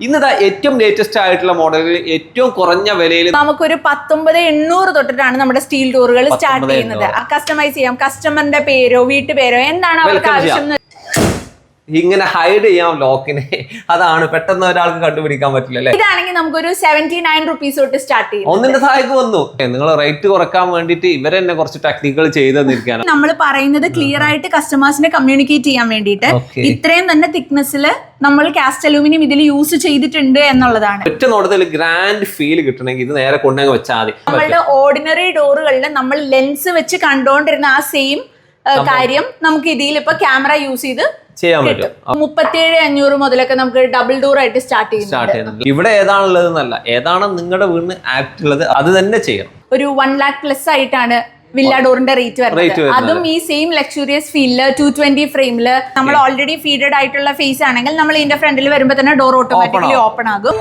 ഇന്നതാ ഏറ്റവും ലേറ്റസ്റ്റ് ആയിട്ടുള്ള മോഡലുകൾ ഏറ്റവും കുറഞ്ഞ വിലയിൽ നമുക്കൊരു പത്തൊമ്പത് എണ്ണൂറ് തൊട്ടിട്ടാണ് നമ്മുടെ സ്റ്റീൽ ടൂറുകൾ സ്റ്റാർട്ട് ചെയ്യുന്നത്. കസ്റ്റമൈസ് ചെയ്യാം. കസ്റ്റമറിന്റെ പേരോ വീട്ടുപേരോ എന്താണ് അവർക്ക് ആവശ്യം ഇങ്ങനെ ഹൈഡ് ചെയ്യാം ലോക്കിനെ അതാണ് പെട്ടെന്ന് ഒരാൾക്ക് കണ്ടുപിടിക്കാൻ പറ്റില്ല അല്ലേ? ഇതാണെങ്കിൽ നമുക്കൊരു സെവന്റി നയൻ റുപ്പീസ് തൊട്ട് സ്റ്റാർട്ട് ചെയ്യും ഒന്നിന്റെ താഴേക്ക് വന്നു. നിങ്ങൾ റേറ്റ് കുറയ്ക്കാൻ വേണ്ടിയിട്ട് ഇവരെ തന്നെ കുറച്ച് ടെക്നിക്കൽ ചെയ്തു തന്നിരിക്കാണ് നമ്മൾ പറയുന്നത് ക്ലിയർ ആയിട്ട് കസ്റ്റമേഴ്സിനെ കമ്മ്യൂണിക്കേറ്റ് ചെയ്യാൻ വേണ്ടിയിട്ട് ഇത്രയും തന്നെ തിക്നെസ്സിൽ നമ്മൾ കാസ്റ്റ് അലൂമിനിയം ഇതിൽ യൂസ് ചെയ്തിട്ടുണ്ട് എന്നുള്ളതാണ്. ഒറ്റ നോട്ടത്തിൽ ഗ്രാൻഡ് ഫീൽ കിട്ടണമെങ്കിൽ ഇത് നേരെ കൊണ്ടുവന്ന് വെച്ചാൽ മതി. നമ്മളുടെ ഓർഡിനറി ഡോറുകളിൽ നമ്മൾ ലെൻസ് വെച്ച് കണ്ടുകൊണ്ടിരുന്ന ആ സെയിം കാര്യം നമുക്ക് ഇതിൽ ഇപ്പൊ ക്യാമറ യൂസ് ചെയ്ത് ചെയ്യാൻ പറ്റും. മുപ്പത്തിയേഴ് അഞ്ഞൂറ് മുതലൊക്കെ നമുക്ക് ഡബിൾ ഡോർ ആയിട്ട് സ്റ്റാർട്ട് ചെയ്യുന്നു സ്റ്റാർട്ട് ചെയ്യുന്നുണ്ട്. ഇവിടെ ഏതാണുള്ളത് എന്നല്ല ഏതാണ് നിങ്ങളുടെ വീടിന് ആക്ട് ഉള്ളത് അത് തന്നെ ചെയ്യണം. ഒരു വൺ ലാക്ക് പ്ലസ് ആയിട്ടാണ് വില്ല ഡോറിന്റെ റേറ്റ് വരുന്നത്. അതും ഈ സെയിം ലക്ഷറിയസ് ഫീലിൽ ടു ട്വന്റി ഫ്രെയിമിൽ നമ്മൾ ഓൾറെഡി ഫീഡഡ് ആയിട്ടുള്ള ഫേസ് ആണെങ്കിൽ നമ്മൾ ഇതിന്റെ ഫ്രണ്ടിൽ വരുമ്പോൾ തന്നെ ഡോർ ഓട്ടോമാറ്റിക്കലി ഓപ്പൺ ആകും.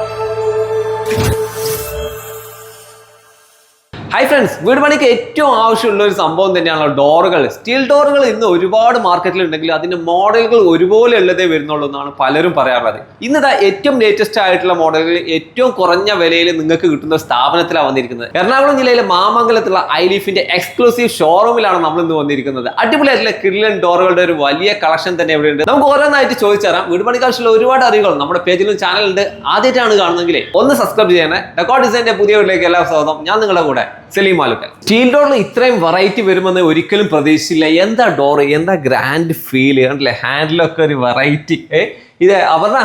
ഹായ് ഫ്രണ്ട്സ് വീട് പണിക്ക് ഏറ്റവും ആവശ്യമുള്ള ഒരു സംഭവം തന്നെയാണല്ലോ ഡോറുകൾ സ്റ്റീൽ ഡോറുകൾ ഇന്ന് ഒരുപാട് മാർക്കറ്റിൽ ഉണ്ടെങ്കിൽ അതിന്റെ മോഡലുകൾ ഒരുപോലെ ഉള്ളതേ വരുന്നുള്ളൂ എന്നാണ് പലരും പറയാറുള്ളത്. ഇന്നതാ ഏറ്റവും ലേറ്റസ്റ്റ് ആയിട്ടുള്ള മോഡലുകൾ ഏറ്റവും കുറഞ്ഞ വിലയിൽ നിങ്ങൾക്ക് കിട്ടുന്ന സ്ഥാപനത്തിലാണ് വന്നിരിക്കുന്നത്. എറണാകുളം ജില്ലയിലെ മാമംഗലത്തുള്ള ഐലീഫിന്റെ എക്സ്ക്ലൂസീവ് ഷോറൂമിലാണ് നമ്മൾ ഇന്ന് വന്നിരിക്കുന്നത്. അടിപൊളിയായിട്ടുള്ള കിരിലൻ ഡോറുകളുടെ ഒരു വലിയ കളക്ഷൻ തന്നെ ഇവിടെ ഉണ്ട്. നമുക്ക് ഓരോന്നായിട്ട് ചോദിച്ചു തരാം വീട് പണിക്ക് ആവശ്യമുള്ള ഒരുപാട് അറിവുകൾ നമ്മുടെ പേജിലും ചാനലുണ്ട് ആദ്യമായിട്ടാണ് കാണുന്നെങ്കിൽ ഒന്ന് സബ്സ്ക്രൈബ് ചെയ്യണേ. റെക്കോർഡ് ഡിസൈന്റെ പുതിയ വീട്ടിലേക്ക് എല്ലാ സ്വാഗതം. ഞാൻ നിങ്ങളുടെ കൂടെ സലീം മാലുക്കൽ സ്റ്റീൽ ഡോറിൽ ഇത്രയും വെറൈറ്റി വരുമെന്ന് ഒരിക്കലും പ്രതീക്ഷിച്ചില്ല. എന്താ ഡോർ എന്താ ഗ്രാൻഡ് ഫീൽ കണ്ടില്ലേ? ഹാൻഡിലൊക്കെ ഒരു വെറൈറ്റി ഏ? ഇത് അപർണ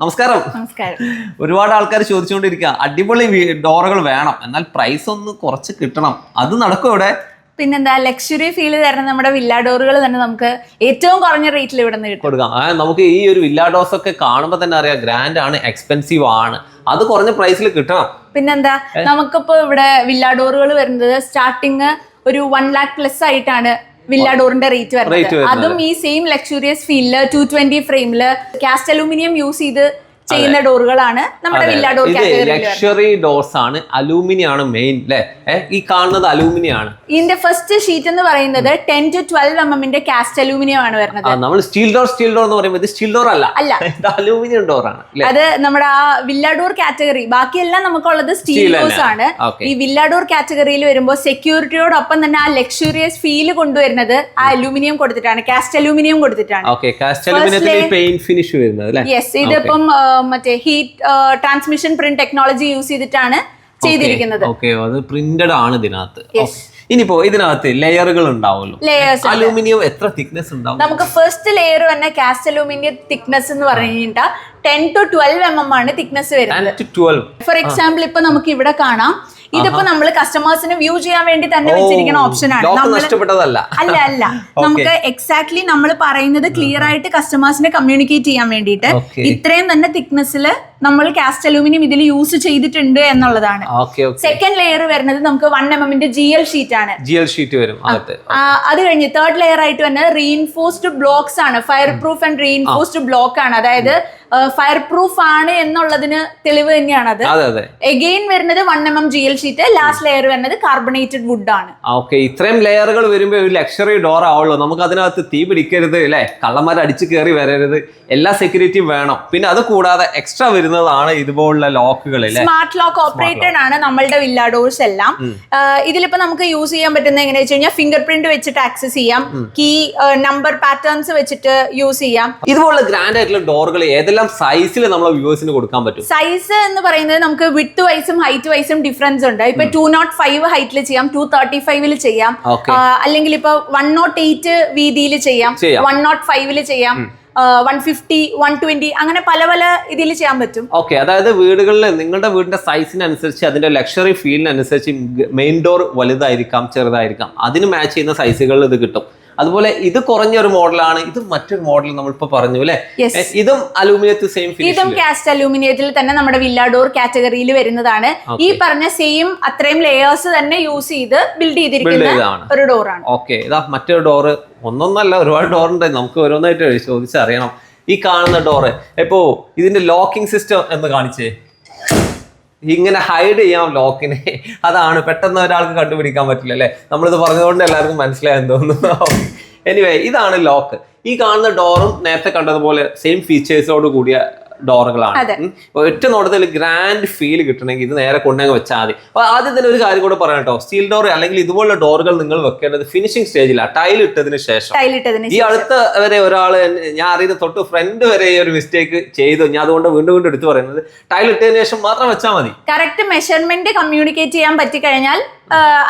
നമസ്കാരം. നമസ്കാരം. ഒരുപാട് ആൾക്കാർ ചോദിച്ചുകൊണ്ടിരിക്കുക അടിപൊളി ഡോറുകൾ വേണം. എന്നാൽ പ്രൈസ് ഒന്ന് കുറച്ച് കിട്ടണം. അത് നടക്കും ഇവിടെ പിന്നെന്താ ലക്ഷറി ഫീൽ തരുന്ന നമ്മുടെ വില്ലാ ഡോറുകൾ തന്നെ നമുക്ക് ഏറ്റവും കുറഞ്ഞ റേറ്റിൽ ഇവിടെ നിന്ന് കിട്ടും. കൊടുക്കാം. ആ, നമുക്ക് ഈ ഒരു വില്ലാ ഡോസ് ഒക്കെ കാണുമ്പോൾ തന്നെ അറിയാം ഗ്രാൻഡ് ആണ് എക്സ്പെൻസീവ് ആണ്. അത് കുറഞ്ഞ പ്രൈസിൽ കിട്ടണം. പിന്നെന്താ നമുക്കിപ്പോ ഇവിടെ വില്ലാ ഡോറുകൾ വരുന്നത് സ്റ്റാർട്ടിങ് ഒരു വൺ ലാക്ക് പ്ലസ് ആയിട്ടാണ് വില്ലാഡോറിന്റെ റേറ്റ് Rate വരുന്നത്. വരുന്നത്. അതും ഈ സെയിം ലക്ഷറിയസ് ഫീലിൽ ടു ട്വന്റി ഫ്രെയിമിൽ കാസ്റ്റ് അലൂമിനിയം യൂസ് ചെയ്ത് ചെയ്യുന്ന ഡോറുകളാണ് നമ്മുടെ വില്ല ഡോർ ലക്ഷറി ഡോർസ് ആണ് അലൂമിനിയം ആണ് മെയിൻ അല്ലേ ഈ കാണുന്നത് അലൂമിനിയം ആണ് ഇതിന്റെ ഫസ്റ്റ് ഷീറ്റ് എന്ന് പറയുന്നത് ടെൻ ടു ട്വൽവ് എം എമ്മിന്റെ കാസ്റ്റ് അലൂമിനിയം ആണ് വരുന്നത്. നമ്മൾ സ്റ്റീൽ ഡോർ സ്റ്റീൽ ഡോർ എന്ന് പറയുമ്പോൾ ഇത് സ്റ്റീൽ ഡോർ അല്ല. അല്ല. ഇത് അലൂമിനിയം ഡോർ ആണ് അത് നമ്മുടെ ആ വില്ല ഡോർ കാറ്റഗറി ബാക്കിയെല്ലാം നമുക്കുള്ളത് സ്റ്റീൽ ഡോർസ് ആണ്. ഈ വില്ല ഡോർ കാറ്റഗറിയിൽ വരുമ്പോൾ സെക്യൂരിറ്റിയോടൊപ്പം തന്നെ ആ ലക്ഷറിയസ് ഫീൽ കൊണ്ടുവരുന്നത് ആ അലൂമിനിയം കൊടുത്തിട്ടാണ് കാസ്റ്റ് അലൂമിനിയം കൊടുത്തിട്ടാണ്. കാസ്റ്റ് അലൂമിനിയത്തിൽ പെയിന്റ് ഫിനിഷ് വരുന്നത് യെസ് ഇതിപ്പം മറ്റേ heat transmission print technology use ചെയ്തിട്ടാണ് ചെയ്തിരിക്കുന്നത്. ഓക്കെ അത് പ്രിന്റഡ് ആണ് ഇതിനകത്ത്. ഇനിയിപ്പോ ഇതിനകത്ത് ലെയറുകൾ ഉണ്ടാവുമല്ലോ. അലൂമിനിയം എത്ര തിക്നെസ് ഉണ്ടാവും? നമുക്ക് ഫസ്റ്റ് ലെയർ തന്നെ കാസ്റ്റ് അലൂമിനിയം തിക്നെസ് എന്ന് പറഞ്ഞാൽ ten to twelve M M ആണ് തിക്നെസ് വരുന്നത്. ഫോർ എക്സാമ്പിൾ ഇപ്പൊ നമുക്ക് ഇവിടെ കാണാം. ഇതിപ്പോ നമ്മൾ കസ്റ്റമേഴ്സിന് വ്യൂ ചെയ്യാൻ വേണ്ടി തന്നെ വെച്ചിരിക്കുന്ന ഓപ്ഷൻ ആണ്. നഷ്ടപ്പെട്ടതല്ല. അല്ല അല്ല. നമുക്ക് എക്സാക്ട്ലി നമ്മൾ പറയുന്നത് ക്ലിയർ ആയിട്ട് കസ്റ്റമേഴ്സിനെ കമ്മ്യൂണിക്കേറ്റ് ചെയ്യാൻ വേണ്ടിയിട്ട്. ഇത്രയും തന്നെ തിക്നെസ്സിൽ നമ്മൾ കാസ്റ്റ് അലൂമിനിയം ഇതിൽ യൂസ് ചെയ്തിട്ടുണ്ട് എന്നുള്ളതാണ്. സെക്കൻഡ് ലെയർ വരുന്നത് നമുക്ക് വൺ എം എമ്മിന്റെ ജി എൽ ഷീറ്റ് ആണ്. ജി എൽ ഷീറ്റ് വരും അത് കഴിഞ്ഞ് തേർഡ് ലെയർ ആയിട്ട് വന്നത് റീഇൻഫോഴ്സ്ഡ് ബ്ലോക്സ് ആണ്. Fire proof and reinforced block ആണ്. അതായത് ഫയർ പ്രൂഫ് ആണ് എന്നുള്ളതിന് തെളിവ് തന്നെയാണ് അത് എഗെയിൻ വരുന്നത് one M M G L sheet last layer വരുന്നത് കാർബണേറ്റഡ് വുഡ് ആണ്. ഓക്കെ. ഇത്രയും ലെയറുകൾ വരുമ്പോൾ ഒരു ലക്ഷറി ഡോർ ആവുള്ളൂ. നമുക്ക് അതിനകത്ത് തീ പിടിക്കരുത് അല്ലെ? കള്ളന്മാർ അടിച്ചു കയറി വരരുത്. എല്ലാ സെക്യൂരിറ്റിയും വേണം. പിന്നെ അത് കൂടാതെ എക്സ്ട്രാ വരുന്നതാണ് ഇതുപോലുള്ള ലോക്കുകൾ സ്മാർട്ട് ലോക്ക് ഓപ്പറേറ്റഡ് ആണ് നമ്മളുടെ വില്ല ഡോർസ് എല്ലാം. ഇതിലിപ്പോ നമുക്ക് യൂസ് ചെയ്യാൻ പറ്റുന്ന എങ്ങനെയാ വെച്ച് കഴിഞ്ഞാൽ ഫിംഗർ പ്രിന്റ് വെച്ചിട്ട് ആക്സസ് ചെയ്യാം. കീ നമ്പർ പാറ്റേൺസ് വെച്ചിട്ട് യൂസ് ചെയ്യാം. ഇതുപോലുള്ള ഗ്രാൻഡ് ആയിട്ടുള്ള ഡോറുകൾ ഏതെല്ലാം സൈസിൽ നമ്മളെ വ്യൂവേഴ്സിന് കൊടുക്കാൻ പറ്റും? സൈസ് എന്ന് പറയുന്നത് നമുക്ക് വിട്ട് വൈസും ഹൈറ്റ് വൈസും ഡിഫറൻസ് ഉണ്ട്. ഇപ്പൊ ടു നോട്ട് ഫൈവ് ഹൈറ്റിൽ ചെയ്യാം ടു തേർട്ടി ഫൈവിൽ ചെയ്യാം. അല്ലെങ്കിൽ ഇപ്പൊ വൺ നോട്ട് എയ്റ്റ് വീതിയിൽ ചെയ്യാം ചെയ്യാം. വൺ നോട്ട് ഫൈവിൽ ചെയ്യാം. വൺ ഫിഫ്റ്റി വൺ ട്വന്റി അങ്ങനെ പല പല ഇതിൽ ചെയ്യാൻ പറ്റും. ഓക്കെ അതായത് വീടുകളിൽ നിങ്ങളുടെ വീടിന്റെ സൈസിനനുസരിച്ച് അതിന്റെ ലക്ഷറി ഫീലിനനുസരിച്ച് മെയിൻ ഡോർ വലുതായിരിക്കാം ചെറുതായിരിക്കാം. അതിന് മാച്ച് ചെയ്യുന്ന സൈസുകളിൽ ഇത് കിട്ടും. അതുപോലെ ഇത് കുറഞ്ഞ ഒരു മോഡലാണ്. ഇത് മറ്റൊരു മോഡൽ നമ്മൾ നമ്മളിപ്പോ പറഞ്ഞു അല്ലെ. ഇതും അലൂമിനിയത്തിൽ സെയിം ഇതും കാസ്റ്റ് അലൂമിനിയത്തിൽ തന്നെ നമ്മുടെ വില്ലാഡോർ കാറ്റഗറിയിൽ വരുന്നതാണ്. ഈ പറഞ്ഞ സെയിം അത്രയും ലേയേഴ്സ് തന്നെ യൂസ് ചെയ്ത് ബിൽഡ് ചെയ്തിരിക്കുന്ന. ഒരു ഡോറാണ് ഓക്കെ ഇതാ മറ്റൊരു ഡോറ് ഒന്നൊന്നല്ല ഒരുപാട് ഡോർ ഉണ്ട്. നമുക്ക് ഓരോന്നായിട്ട് ചോദിച്ചറിയണം. ഈ കാണുന്ന ഡോറ് ഇപ്പോ ഇതിന്റെ ലോക്കിംഗ് സിസ്റ്റം എന്ന് കാണിച്ചേ. ഇങ്ങനെ ഹൈഡ് ചെയ്യാം ലോക്കിനെ. അതാണ് പെട്ടെന്ന് ഒരാൾക്ക് കണ്ടുപിടിക്കാൻ പറ്റില്ല അല്ലേ? നമ്മളിത് പറഞ്ഞതുകൊണ്ട് എല്ലാവർക്കും മനസ്സിലായെന്ന് തോന്നുന്നു എനിവേ ഇതാണ് ലോക്ക്. ഈ കാണുന്ന ഡോറും നേരത്തെ കണ്ടതുപോലെ സെയിം ഫീച്ചേഴ്സോട് കൂടിയ ഡോറുകളാണ്. ഒറ്റ നോട്ടത്തിൽ ഗ്രാൻഡ് ഫീൽ കിട്ടണമെങ്കിൽ ഇത് നേരെ കൊണ്ടുവന്ന് വെച്ചാൽ മതി. അപ്പൊ ആദ്യം തന്നെ ഒരു കാര്യം കൂടെ പറയാം കേട്ടോ. സ്റ്റീൽ ഡോർ അല്ലെങ്കിൽ ഇതുപോലുള്ള ഡോറുകൾ നിങ്ങൾ വെക്കേണ്ടത് ഫിനിഷിംഗ് സ്റ്റേജിലാണ് ടൈൽ ഇട്ടതിന് ശേഷം. ഈ അടുത്ത വരെ ഒരാൾ ഞാൻ അറിയുന്ന തൊട്ട് ഫ്രണ്ട് വരെ ഈ ഒരു മിസ്റ്റേക്ക് ചെയ്തു. ഞാൻ അതുകൊണ്ട് വീണ്ടും വീണ്ടും എടുത്തു പറയുന്നത്. ടൈൽ ഇട്ടതിന് ശേഷം മാത്രം വെച്ചാൽ മതി. കറക്റ്റ് മെഷർമെന്റ് കമ്മ്യൂണിക്കേറ്റ് ചെയ്യാൻ പറ്റിക്കഴിഞ്ഞാൽ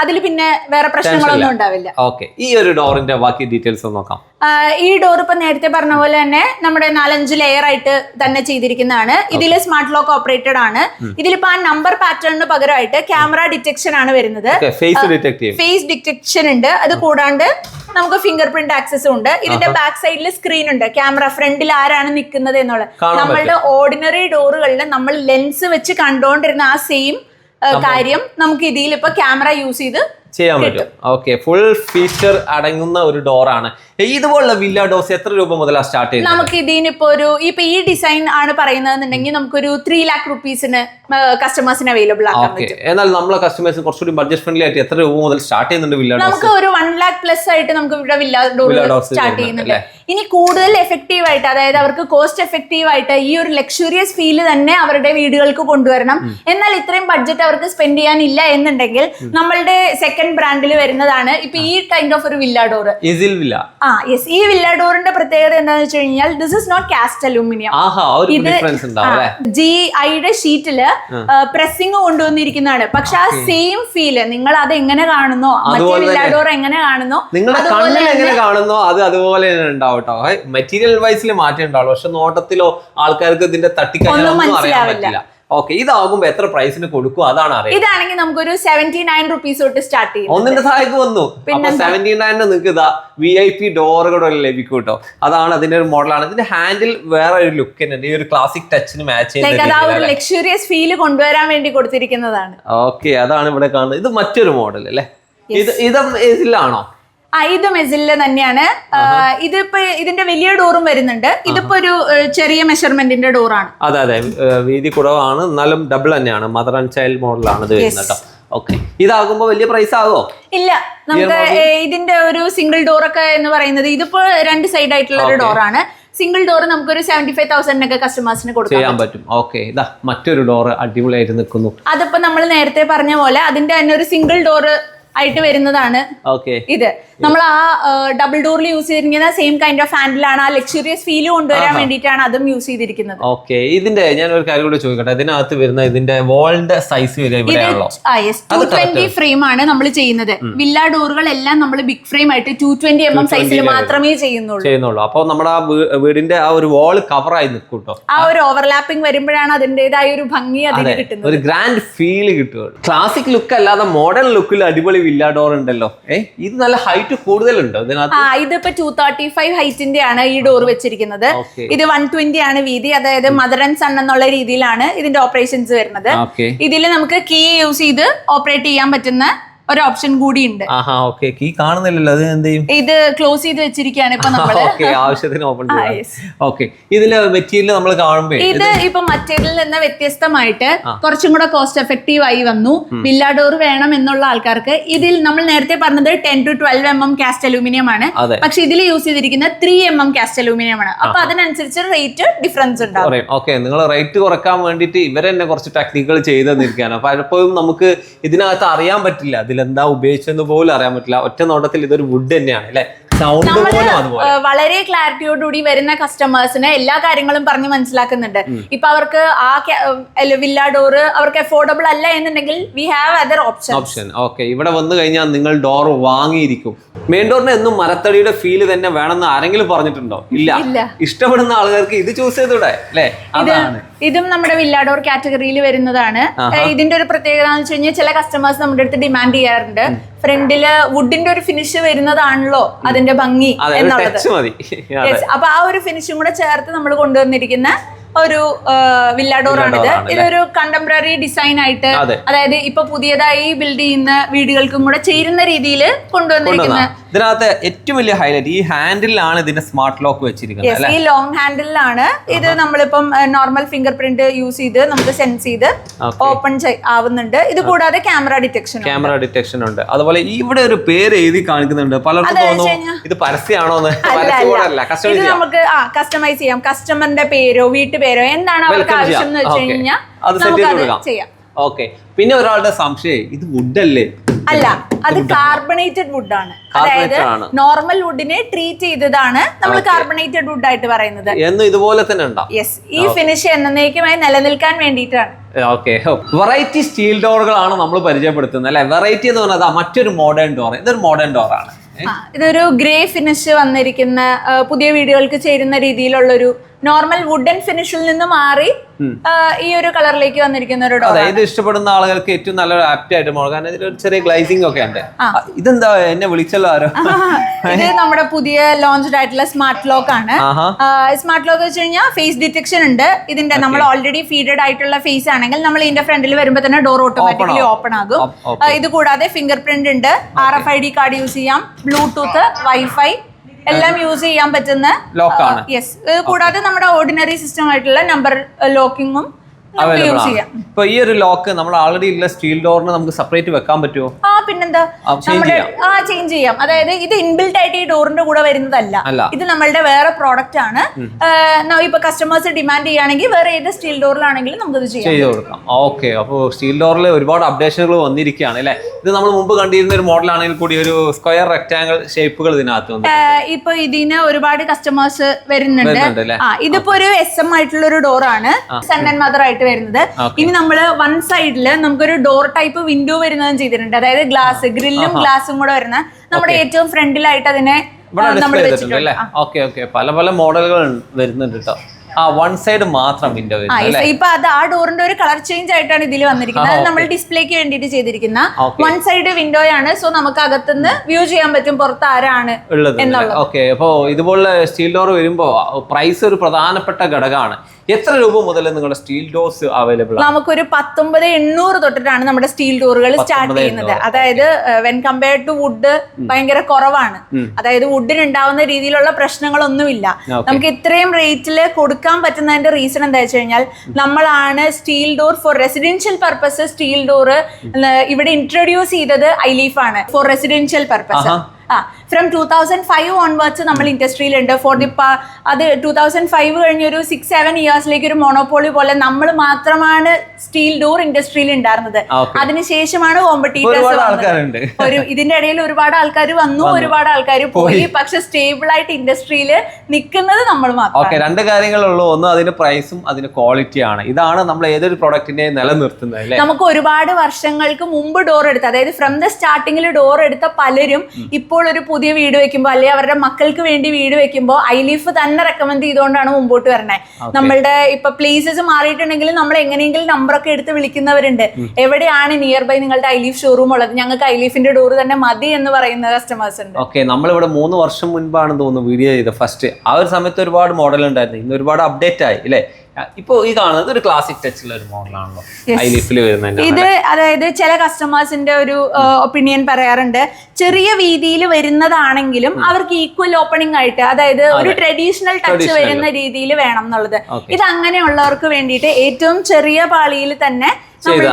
അതിൽ പിന്നെ വേറെ പ്രശ്നങ്ങളൊന്നും ഉണ്ടാവില്ല. ഓക്കെ ഈ ഒരു ഡോറിന്റെ ബാക്കി ഡീറ്റെയിൽസ് നോക്കാം. ഈ ഡോർ ഇപ്പൊ നേരത്തെ പറഞ്ഞ പോലെ തന്നെ നമ്മുടെ നാലഞ്ച് ലെയർ ആയിട്ട് തന്നെ ചെയ്തിരിക്കുന്നതാണ്. ഇതിൽ സ്മാർട്ട് ലോക്ക് ഓപ്പറേറ്റഡ് ആണ്. ഇതിലിപ്പോ ആ നമ്പർ പാറ്റേണിന് പകരമായിട്ട് ക്യാമറ ഡിറ്റക്ഷൻ ആണ് വരുന്നത്. ഫേസ് ഡിറ്റക്ഷൻ ഉണ്ട്. അത് കൂടാണ്ട് നമുക്ക് ഫിംഗർ പ്രിന്റ് ആക്സസും ഉണ്ട്. ഇതിന്റെ ബാക്ക് സൈഡിൽ സ്ക്രീൻ ഉണ്ട്. ക്യാമറ ഫ്രണ്ടിൽ ആരാണ് നിൽക്കുന്നത് എന്നുള്ളത്. നമ്മളുടെ ഓർഡിനറി ഡോറുകളിൽ നമ്മൾ ലെൻസ് വെച്ച് കണ്ടുകൊണ്ടിരുന്ന ആ സെയിം കാര്യം നമുക്ക് ഇതിൽ ഇപ്പൊ ക്യാമറ യൂസ് ചെയ്ത് ചെയ്യാൻ പറ്റും. ഓക്കെ ഫുൾ ഫീച്ചർ അടങ്ങുന്ന ഒരു ഡോറാണ് ഇതുപോലുള്ള വില്ല ഡോസ് എത്ര രൂപ മുതലാണ് സ്റ്റാർട്ട് ചെയ്യുന്നത്? നമുക്ക് ഇതിനിപ്പോ ഒരു ഇപ്പൊ ഈ ഡിസൈൻ ആണ് പറയുന്നതെന്നുണ്ടെങ്കിൽ നമുക്കൊരു ത്രീ ലാക്ക് റുപ്പീസിന് കസ്റ്റമേഴ്സിന് അവൈലബിൾ ആക്കാം എന്നാൽ നമ്മളെ കസ്റ്റമേഴ്സ് കുറച്ചുകൂടി ബഡ്ജറ്റ് ഫ്രണ്ട്ലി ആയിട്ട് എത്ര രൂപ മുതൽ സ്റ്റാർട്ട് ചെയ്യുന്നുണ്ട് വില്ല ഡോസ്? നമുക്ക് ഒരു വൺ ലാക്ക് പ്ലസ് ആയിട്ട് നമുക്ക് ഇവിടെ വില്ല ഡോർ സ്റ്റാർട്ട് ചെയ്യുന്നുണ്ട് ഇനി കൂടുതൽ എഫക്റ്റീവ് ആയിട്ട് അതായത് അവർക്ക് കോസ്റ്റ് എഫക്റ്റീവ് ആയിട്ട് ഈ ഒരു ലക്ഷറിയസ് ഫീൽ തന്നെ അവരുടെ വീടുകൾക്ക് കൊണ്ടുവരണം. എന്നാൽ ഇത്രയും ബഡ്ജറ്റ് അവർക്ക് സ്പെൻഡ് ചെയ്യാനില്ല എന്നുണ്ടെങ്കിൽ നമ്മളുടെ സെക്കൻഡ് ബ്രാൻഡിൽ വരുന്നതാണ് ഇപ്പൊ ഈ കൈൻഡ് ഓഫ് ഒരു വില്ല ഡോർ വില്ല ആ യെസ് ഈ വില്ല ഡോറിന്റെ പ്രത്യേകത എന്താണെന്ന് വെച്ച് കഴിഞ്ഞാൽ this is not cast aluminium അല്ലേ? ജി ഐയുടെ ഷീറ്റിൽ പ്രസിംഗ് കൊണ്ടുവന്നിരിക്കുന്നതാണ്. പക്ഷെ ആ സെയിം ഫീൽ നിങ്ങൾ അത് എങ്ങനെ കാണുന്നോ? മറ്റേ വില്ലാഡോർ എങ്ങനെ കാണുന്നോ? എങ്ങനെ കാണുന്നോ? അത് അതുപോലെ തന്നെ ഉണ്ടാവും കേട്ടോ മെറ്റീരിയൽ വൈസിൽ മാറ്റം ഉണ്ടാവുള്ളൂ. പക്ഷെ നോട്ടത്തിലോ ആൾക്കാർക്ക് ഇതിന്റെ തട്ടിക്കാൻ ഒന്നും ഒന്നും അറിയാൻ മനസ്സിലാവില്ല. പറ്റില്ല. ഓക്കെ ഇതാകുമ്പോ എത്ര പ്രൈസിന് കൊടുക്കും അതാണ് അറിയാം ഇതാണെങ്കിൽ നമുക്കൊരു സെവന്റി നയൻ റുപ്പീസ് തൊട്ട് സ്റ്റാർട്ട് ചെയ്യും ഒന്നിന്റെ താഴേക്ക് വന്നു. പിന്നെ സെവന്റി നയനിന് നിങ്ങൾക്ക് ഇതാ വി ഐ പി ഡോറുകൂടെ ലഭിക്കും കേട്ടോ അതാണ് അതിന്റെ ഒരു മോഡലാണ് ഇതിന്റെ ഹാൻഡിൽ വേറെ ഒരു ലുക്ക് തന്നെ ഈ ഒരു ക്ലാസിക് ടച്ചിന് മാച്ച് ലക്ഷറിയസ് ഫീൽ കൊണ്ടുവരാൻ വേണ്ടി കൊടുത്തിരിക്കുന്നതാണ്. ഓക്കെ അതാണ് ഇവിടെ കാണുന്നത്. ഇത് മറ്റൊരു മോഡൽ അല്ലേ? ഇത് ഇത് ഇതിലാണോ? ആ ഇത് മെസിലിൽ തന്നെയാണ് ഇതിപ്പോ ഇതിന്റെ വലിയ ഡോറും വരുന്നുണ്ട്. ഇതിപ്പോ ഒരു ചെറിയ മെഷർമെന്റിന്റെ ഡോറാണ്. അതെ അതെ. വീതി കുറവാണ്. എന്നാലും ഡബിൾ തന്നെയാണ്. മദർ ആൻഡ് ചൈൽഡ് മോഡലാണ് ഇത് വരുന്നത് കേട്ടോ. ഓക്കെ. ഇതാകുമ്പോ വലിയ പ്രൈസ് ആകുമോ ഇല്ല. നമുക്ക് ഇതിന്റെ ഒരു സിംഗിൾ ഡോർ ഒക്കെ എന്ന് പറയുന്നത് ഇതിപ്പോ രണ്ട് സൈഡ് ആയിട്ടുള്ള ഒരു ഡോറാണ് സിംഗിൾ ഡോർ നമുക്കൊരു സെവന്റി ഫൈവ് തൗസൻഡിനൊക്കെ കസ്റ്റമേഴ്സിന് കൊടുക്കാൻ പറ്റും. ഓക്കെ ഇതാ മറ്റൊരു ഡോർ അടിപൊളിയായിട്ട് നിൽക്കുന്നു. അതിപ്പോ നമ്മൾ നേരത്തെ പറഞ്ഞ പോലെ അതിന്റെ തന്നെ ഒരു സിംഗിൾ ഡോർ ആയിട്ട് വരുന്നതാണ് ഓക്കെ ഇത്. നമ്മൾ ആ ഡബിൾ ഡോറിൽ യൂസ് ചെയ്തിരിക്കുന്ന സെയിം കൈൻഡ് ഓഫ് ഹാൻഡിലാണ് ആ ലക്ഷറിയസ് ഫീൽ കൊണ്ടുവരാൻ വേണ്ടിയിട്ടാണ് അതും യൂസ് ചെയ്തിരിക്കുന്നത്. ഓക്കെ ഇതിന്റെ ഞാൻ ഒരു കാര്യം കൂടി ചോദിക്കട്ടെ. ഇതിനകത്ത് വരുന്ന ഇതിന്റെ വോളിന്റെ സൈസ് ടു ട്വന്റി ഫ്രെയിം ആണ്. നമ്മൾ ചെയ്യുന്നത്. വില്ല ഡോറുകൾ എല്ലാം നമ്മൾ ബിഗ് ഫ്രെയിം ആയിട്ട് ടു ട്വന്റി എം എം സൈസിൽ മാത്രമേ ചെയ്യുന്നുള്ളൂ. ചെയ്യുന്നുള്ളൂ. അപ്പോൾ നമ്മുടെ ആ വീടിന്റെ ആ ഒരു വാൾ കവർ നിൽക്കും നിൽക്കൂട്ടോ ആ ഒരു ഓവർലാപ്പിംഗ് വരുമ്പോഴാണ് അതിന്റേതായ ഒരു ഭംഗി അതിന് കിട്ടുന്നത്. ഒരു ഗ്രാൻഡ് ഫീൽ കിട്ടുകയുള്ളൂ. ക്ലാസിക് ലുക്ക് അല്ലാതെ മോഡേൺ ലുക്കിൽ അടിപൊളി വില്ല ഡോർ ഉണ്ടല്ലോ ഏ ഇത് നല്ല ഹൈറ്റ് കൂടുതലുണ്ടോ ഇതിനകത്ത്? ആ ഇതിപ്പോ ടൂ തേർട്ടി ഫൈവ് ഹൈറ്റിന്റെ ആണ് ഈ ഡോർ വെച്ചിരിക്കുന്നത്. ഇത് വൺ ട്വന്റി ആണ് വീതി. അതായത് മദർ ആൻഡ് സൺ എന്നുള്ള രീതിയിലാണ് ഇതിന്റെ ഓപ്പറേഷൻസ് വരുന്നത്. ഓക്കെ. ഇതിൽ നമുക്ക് കീ യൂസ് ചെയ്ത് ഓപ്പറേറ്റ് ചെയ്യാൻ പറ്റുന്ന ഒരു ഓപ്ഷൻ കൂടി ഉണ്ട് ആഹാ ഓക്കെ കീ കാണുന്നില്ലല്ലോ അത് എന്ത് ചെയ്യും? ഇത് ക്ലോസ് ചെയ്ത് വെച്ചിരിക്കുകയാണ് ഇപ്പൊ നമ്മൾ. ഓക്കെ ആവശ്യത്തിന് ഓപ്പൺ. ഓക്കെ ഇതിൽ മെറ്റീരിയൽ നമ്മൾ കാണുമ്പോൾ ഇത് ഇപ്പൊ മറ്റേതിൽ നിന്ന് വ്യത്യസ്തമായിട്ട് കുറച്ചും കൂടെ കോസ്റ്റ് എഫക്റ്റീവ് ആയി വന്നു. വില്ലാ ഡോർ വേണം എന്നുള്ള ആൾക്കാർക്ക് ഇതിൽ നമ്മൾ നേരത്തെ പറഞ്ഞത് ten to twelve M M cast aluminium ആണ്. പക്ഷെ ഇതിൽ യൂസ് ചെയ്തിരിക്കുന്ന three M M cast aluminium ആണ്. അപ്പൊ അതിനനുസരിച്ച് റേറ്റ് ഡിഫറൻസ് ഉണ്ടാവും. ഓക്കെ നിങ്ങൾ റേറ്റ് കുറയ്ക്കാൻ വേണ്ടിയിട്ട് ഇവർ തന്നെ കുറച്ച് ടെക്നിക്കുകൾ ചെയ്തു തന്നിരിക്കാനോ പലപ്പോഴും നമുക്ക് ഇതിനകത്ത് അറിയാൻ പറ്റില്ല. ഇതിലെന്താ ഉപയോഗിച്ചെന്ന് പോലും അറിയാൻ പറ്റില്ല. ഒറ്റ നോട്ടത്തിൽ ഇതൊരു വുഡ് തന്നെയാണ് അല്ലെ? സൗണ്ട് പോലും അതുപോലെ വളരെ ക്ലാരിറ്റിയോടുകൂടി വരുന്ന കസ്റ്റമേഴ്സിന് എല്ലാ കാര്യങ്ങളും പറഞ്ഞ് മനസ്സിലാക്കുന്നുണ്ട്. ഇപ്പൊ അവർക്ക് ആ വില്ല ഡോറ് അവർക്ക് അഫോർഡബിൾ അല്ല എന്നുണ്ടെങ്കിൽ we have other option option okay ഇവിടെ വന്നു കഴിഞ്ഞാൽ നിങ്ങൾ ഡോർ വാങ്ങിയിരിക്കും. മെയിൻ ഡോറിന് എന്നും മരത്തടിയുടെ ഫീൽ തന്നെ വേണമെന്ന് ആരെങ്കിലും പറഞ്ഞിട്ടുണ്ടോ? ഇല്ല. ഇല്ല. ഇഷ്ടപ്പെടുന്ന ആളുകൾക്ക് ഇത് ചൂസ് ചെയ്തൂടെ അല്ലേ? അതാണ്. ഇതും നമ്മുടെ വില്ലാഡോർ കാറ്റഗറിയിൽ വരുന്നതാണ്. ഇതിന്റെ ഒരു പ്രത്യേകത എന്ന് വെച്ച് കഴിഞ്ഞാൽ ചില കസ്റ്റമേഴ്സ് നമ്മുടെ അടുത്ത് ഡിമാൻഡ് ചെയ്യാറുണ്ട്. ഫ്രണ്ടിൽ വുഡിന്റെ ഒരു ഫിനിഷ് വരുന്നതാണല്ലോ അതിന്റെ ഭംഗി എന്നുള്ളത്. അപ്പൊ ആ ഒരു ഫിനിഷും കൂടെ ചേർത്ത് നമ്മൾ കൊണ്ടുവന്നിരിക്കുന്ന ഒരു വില്ലാഡോർ ആണിത് Villador ഇതൊരു കണ്ടംപററി ഡിസൈൻ ആയിട്ട് അതായത് ഇപ്പൊ പുതിയതായി ബിൽഡ് ചെയ്യുന്ന വീടുകൾക്കും കൂടെ ചേരുന്ന രീതിയിൽ കൊണ്ടുവന്നിരിക്കുന്ന ഇതിനകത്ത് ഏറ്റവും വലിയ ഹൈലൈറ്റ് ഈ ഹാൻഡിലാണ് ഇതിന്റെ സ്മാർട്ട് ലോക്ക് വെച്ചിരിക്കുന്നത് ഈ ലോങ് ഹാൻഡിലാണ് ഇത് നമ്മളിപ്പം നോർമൽ ഫിംഗർ പ്രിന്റ് യൂസ് ചെയ്ത് നമുക്ക് സെൻസ് ചെയ്ത് ഓപ്പൺ ആവുന്നുണ്ട്. ഇത് കൂടാതെ ക്യാമറ ഡിറ്റക്ഷൻ ക്യാമറ ഡിറ്റക്ഷൻ ഉണ്ട്. അതുപോലെ ഇവിടെ ഒരു പേര് എഴുതി കാണിക്കുന്നുണ്ട്. പലർക്കും തോന്നുന്നു. ഇത് പരസ്യമാണോ ഇത് നമുക്ക് ആ കസ്റ്റമൈസ് ചെയ്യാം. കസ്റ്റമറിന്റെ പേരോ വീട്ടുപേരോ എന്താണ് അവർക്ക് ആവശ്യം എന്ന് വെച്ച്. കഴിഞ്ഞാൽ നമുക്കത് ചെയ്യാം. ഓക്കെ പിന്നെ ഒരാളുടെ സംശയം ഇത് വുഡല്ലേ അല്ല അത് കാർബണേറ്റഡ് വുഡ് ആണ് അതായത് നോർമൽ വുഡിനെ ട്രീറ്റ് ചെയ്തതാണ് നമ്മൾ കാർബണേറ്റഡ് വുഡ് ആയിട്ട് പറയുന്നത്. എന്നും ഇതുപോലെ തന്നെ യെസ് ഈ ഫിനിഷ് എന്നേക്കുമായി നിലനിൽക്കാൻ വേണ്ടിയിട്ടാണ്. ഓക്കെ വെറൈറ്റി സ്റ്റീൽ ഡോറുകളാണ് നമ്മൾ പരിചയപ്പെടുത്തുന്നത് അല്ലെ? വെറൈറ്റി എന്ന് പറഞ്ഞാൽ മറ്റൊരു മോഡേൺ ഡോർ ഇതൊരു മോഡേൺ ഡോറാണ് ആണ്. ഇതൊരു ഗ്രേ ഫിനിഷ് വന്നിരിക്കുന്ന പുതിയ വീഡിയോകൾക്ക് ചേരുന്ന രീതിയിലുള്ള ഒരു നോർമൽ വുഡൻ ഫിനിഷിൽ നിന്ന് മാറി ഈ ഒരു കളറിലേക്ക് വന്നിരിക്കുന്ന ഒരു ഡോർ ഇത് ഇഷ്ടപ്പെടുന്ന ആളുകൾക്ക് ഏറ്റവും നല്ല ആപ്റ്റ് ആയിട്ട് മാറും. കാരണം ഇതിലൊരു ചെറിയ ഗ്ലൈസിംഗ് ഒക്കെ ഉണ്ട്. ഇതെന്താ എന്നെ വിളിച്ചല്ലോ ആരോ? ഇത് നമ്മുടെ പുതിയ ലോഞ്ച് ആയിട്ടുള്ള സ്മാർട്ട് ലോക്ക് ആണ്. സ്മാർട്ട് ലോക്ക് വെച്ച് കഴിഞ്ഞാൽ ഫേസ് ഡിറ്റക്ഷൻ ഉണ്ട്. ഇതിന്റെ നമ്മൾ ഓൾറെഡി ഫീഡഡ് ആയിട്ടുള്ള ഫേസ് ആണെങ്കിൽ നമ്മൾ ഇതിന്റെ ഫ്രണ്ടിൽ വരുമ്പോൾ തന്നെ ഡോർ ഓട്ടോമാറ്റിക്കലി ഓപ്പൺ ആകും. ഇത് കൂടാതെ ഫിംഗർ പ്രിന്റ് ഉണ്ട് R F I D card use ചെയ്യാം. ബ്ലൂടൂത്ത് വൈഫൈ എല്ലാം യൂസ് ചെയ്യാൻ പറ്റുന്ന ലോക്കാണ് യെസ് കൂടാതെ നമ്മുടെ ഓർഡിനറി സിസ്റ്റം ആയിട്ടുള്ള നമ്പർ ലോക്കിങ്ങും നമുക്ക് അവൈലബിൾ ആണ്. ഇപ്പൊ ഈ ഒരു ലോക്ക് നമ്മൾ ആൾറെഡി ഉള്ള സ്റ്റീൽ ഡോറിന് നമുക്ക് സെപ്പറേറ്റ് വെക്കാൻ പറ്റുമോ ആ പിന്നെന്താ? നമ്മുടെ ആ ചേഞ്ച് ചെയ്യാം. അതായത് ഇത് ഇൻബിൽറ്റ് ആയിട്ട് ഈ ഡോറിന്റെ കൂടെ വരുന്നതല്ല. ഇത് നമ്മളുടെ വേറെ പ്രോഡക്റ്റ് ആണ്. ഇപ്പൊ കസ്റ്റമേഴ്സ് ഡിമാൻഡ് ചെയ്യുകയാണെങ്കിൽ വേറെ ഏത് സ്റ്റീൽ ഡോറിലാണെങ്കിലും നമുക്ക് ഇത് ചെയ്ത് കൊടുക്കാം. ഓക്കെ അപ്പോൾ സ്റ്റീൽ ഡോറിൽ ഒരുപാട് അപ്ഡേഷനുകൾ വന്നിരിക്കുകയാണ് അല്ലേ? ഇത് നമ്മൾ മുമ്പ് കണ്ടിരുന്ന ഒരു മോഡലാണെങ്കിൽ കൂടി ഒരു സ്ക്വയർ റെക്ടാങ്കിൾ ഷേപ്പുകൾ ഇതിനകത്ത് ഇപ്പൊ ഇതിന് ഒരുപാട് കസ്റ്റമേഴ്സ് വരുന്നുണ്ട്. ഇതിപ്പോ ഒരു എസ് എം ആയിട്ടുള്ള ഒരു ഡോർ ആണ് സൺ ആൻഡ് മദർ ആയിട്ട് വരുന്നത്. ഇനി നമ്മൾ വൺ സൈഡിൽ നമുക്കൊരു ഡോർ ടൈപ്പ് വിൻഡോ വരുന്നതും ചെയ്തിട്ടുണ്ട്. അതായത് ഗ്ലാസ് ഗ്രില്ലും ഗ്ലാസും കൂടെ വരുന്ന നമ്മുടെ ഏറ്റവും ഫ്രണ്ടിലായിട്ട് അതിനെ നമ്മൾ ഓക്കെ ഓക്കെ. പല പല മോഡലുകൾ വരുന്നുണ്ട് കേട്ടോ ആ വൺ സൈഡ് മാത്രം വിൻഡോ ഇപ്പൊ അത് ആ ഡോറിന്റെ ഒരു കളർ ചേഞ്ച് ആയിട്ടാണ് ഇതിൽ വന്നിരിക്കുന്നത്. അത് നമ്മൾ ഡിസ്പ്ലേക്ക് വേണ്ടിയിട്ട് ചെയ്തിരിക്കുന്ന വൺ സൈഡ് വിൻഡോ ആണ് സോ നമുക്ക് അകത്തുനിന്ന് വ്യൂ ചെയ്യാൻ പറ്റും പുറത്ത് ആരാണ് ഉള്ളത് എന്നുള്ളത്. ഓക്കെ. അപ്പോ ഇതുപോലുള്ള സ്റ്റീൽ ഡോർ വരുമ്പോ പ്രൈസ് ഒരു പ്രധാനപ്പെട്ട ഘടകമാണ്. എത്ര രൂപ മുതൽ നിങ്ങളുടെ സ്റ്റീൽ ഡോസ് അവൈലബിൾ ആണ്? നമുക്കൊരു പത്തൊമ്പത് എണ്ണൂറ് തൊട്ടിട്ടാണ് നമ്മുടെ സ്റ്റീൽ ഡോറുകൾ സ്റ്റാർട്ട് ചെയ്യുന്നത്. അതായത് വെൻ കമ്പയർ ടു വുഡ് ഭയങ്കര കുറവാണ്. അതായത് വുഡിന് ഉണ്ടാവുന്ന രീതിയിലുള്ള പ്രശ്നങ്ങളൊന്നുമില്ല. നമുക്ക് ഇത്രയും റേറ്റിൽ കൊടുക്കാൻ പറ്റുന്നതിന്റെ റീസൺ എന്താ വെച്ച് കഴിഞ്ഞാൽ നമ്മളാണ് steel door for residential purpose steel door ഇവിടെ ഇൻട്രൊഡ്യൂസ് ചെയ്തത് ഐലീഫ് ആണ് ഫോർ റെസിഡൻഷ്യൽ പർപ്പസ് ആ from two thousand five onwards നമ്മൾ ഇൻഡസ്ട്രിയിലുണ്ട് ഫോർ ദി അത് ടൂ തൗസൻഡ് ഫൈവ് കഴിഞ്ഞൊരു സിക്സ് സെവൻ ഇയേഴ്സിലേക്ക് ഒരു മോണോപോളി പോലെ നമ്മൾ മാത്രമാണ് സ്റ്റീൽ ഡോർ ഇൻഡസ്ട്രിയിൽ ഉണ്ടായിരുന്നത്. അതിനുശേഷമാണ് കോമ്പറ്റീറ്റേഴ്സ് ഒരു ഇതിന്റെ ഇടയിൽ ഒരുപാട് ആൾക്കാർ വന്നു ഒരുപാട് ആൾക്കാർ പോയി. പക്ഷെ സ്റ്റേബിൾ ആയിട്ട് ഇൻഡസ്ട്രിയിൽ നിൽക്കുന്നത് നമ്മൾ മാത്രം. ഓക്കെ രണ്ട് കാര്യങ്ങളുള്ളൂ. ഒന്ന് അതിന്റെ പ്രൈസും അതിന്റെ ക്വാളിറ്റിയാണ് ഇതാണ് നമ്മൾ ഏതൊരു പ്രൊഡക്റ്റിനെ നിലനിർത്തുന്നത് നമുക്ക് ഒരുപാട് വർഷങ്ങൾക്ക് മുമ്പ് ഡോർ എടുത്ത അതായത് ഫ്രം ദ സ്റ്റാർട്ടിങ്ങിൽ ഡോർ എടുത്ത പലരും ഇപ്പോൾ ഒരു പുതിയ വീട് വെക്കുമ്പോൾ അല്ലെ അവരുടെ മക്കൾക്ക് വേണ്ടി വീട് വെക്കുമ്പോൾ ഐലീഫ് തന്നെ റെക്കമെൻഡ് ചെയ്തുകൊണ്ടാണ് മുമ്പോട്ട് വരണേ. നമ്മളുടെ ഇപ്പൊ പ്ലേസസ് മാറിയിട്ടുണ്ടെങ്കിൽ നമ്മൾ എങ്ങനെയെങ്കിലും നമ്പറൊക്കെ എടുത്ത് വിളിക്കുന്നവരുണ്ട്. എവിടെയാണ് നിയർ ബൈ നിങ്ങളുടെ ഐലീഫ് ഷോറൂം ഉള്ളത്? ഞങ്ങൾക്ക് ഐലീഫിന്റെ ഡോർ തന്നെ മതി എന്ന് പറയുന്ന കസ്റ്റമേഴ്സ് ഉണ്ട്. ഓക്കെ നമ്മളിവിടെ മൂന്ന് വർഷം മുൻപാണ് തോന്നുന്നു വീഡിയോ ചെയ്തത്. ഫസ്റ്റ് ആ ഒരു സമയത്ത് ഒരുപാട് മോഡൽ ഉണ്ടായിരുന്നു. ഇന്ന് ഒരുപാട് അപ്ഡേറ്റ് ആയി അല്ലേ? ഇപ്പോൾ ഈ കാണുന്നത് ഒരു ക്ലാസിക് ടച്ചുള്ള ഒരു മോഡലാണല്ലോ ഐ ലിഫിൽ വരുന്നത് ഇത് അതായത് ചില കസ്റ്റമേഴ്സിന്റെ ഒരു ഒപ്പീനിയൻ പറയാറുണ്ട്. ചെറിയ വീതിയിൽ വരുന്നതാണെങ്കിലും അവർക്ക് ഈക്വൽ ഓപ്പണിംഗ് ആയിട്ട് അതായത് ഒരു ട്രഡീഷണൽ ടച്ച് വരുന്ന രീതിയിൽ വേണം എന്നുള്ളത്. ഇത് അങ്ങനെയുള്ളവർക്ക് വേണ്ടിയിട്ട് ഏറ്റവും ചെറിയ പാളിയിൽ തന്നെ